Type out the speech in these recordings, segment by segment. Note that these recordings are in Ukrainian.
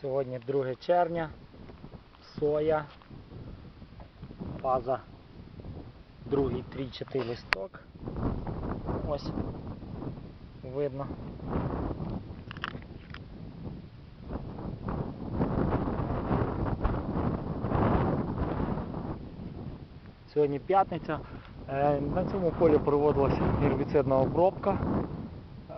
Сьогодні 2 червня, соя, фаза, другий трійчатий листок. Ось видно. Сьогодні п'ятниця. Е, На цьому полі проводилася гербіцидна обробка. Е,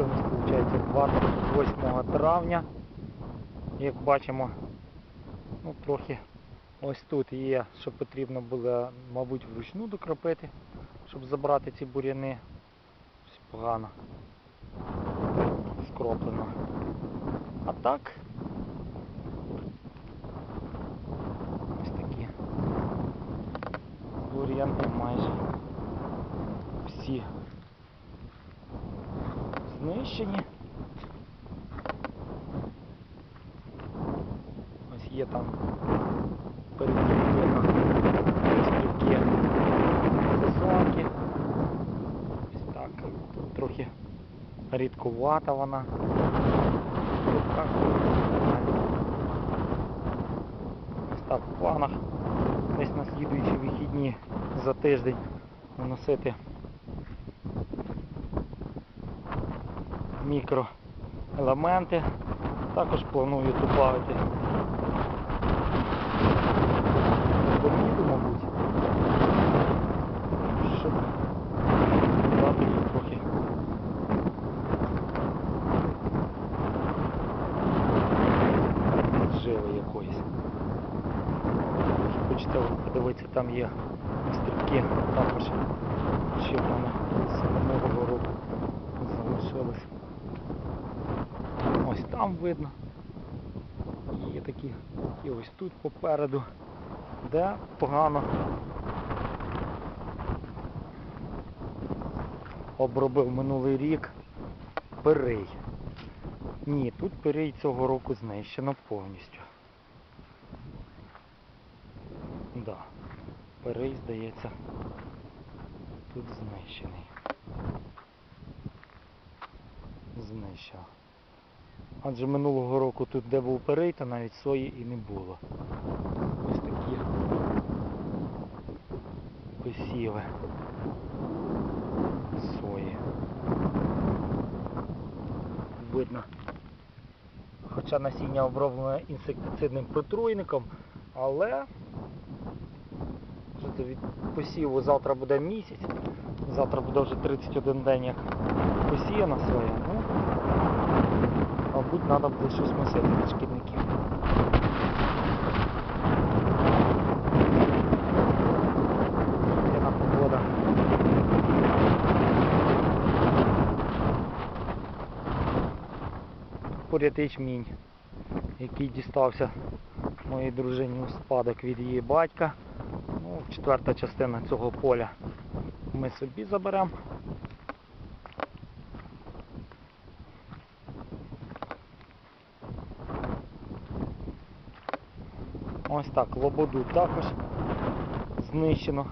що у нас виходить 28 травня. Як бачимо, ну, трохи ось тут є, що потрібно було, мабуть, вручну докропити, щоб забрати ці буряни. Ось погано скроплено. А так, ось такі бур'яни майже всі знищені. Ось є там передвірно стрілки сезонки. Ось так. Тут трохи рідкувата вона. Тут так. Ось так в планах десь на слідуючі вихідні за тиждень наносити мікроелементи. Також планую додати доміду, мабуть, щоб дати їй трохи живи якоїсь. Хочете подивитися, там є стрибки, також ще в мене з минулого року залишилось. Там видно. Є такі, і ось тут попереду, де погано обробив минулий рік пирий. Ні, тут пирий цього року знищено повністю. Да. Пирий, здається, тут знищений. Знищив. Адже минулого року тут де був перей, то навіть сої і не було. Ось такі посіви сої. Видно. Хоча насіння оброблене інсектицидним протруйником, але від посіву завтра буде місяць, завтра буде вже 31 день як посіяна соя. Ну, треба буде щось мусити від шкідників. Яна погода. Поряд ячмінь, який дістався моїй дружині у спадок від її батька. Ну, четверта частина цього поля ми собі заберемо. Ось так, лободу також знищено.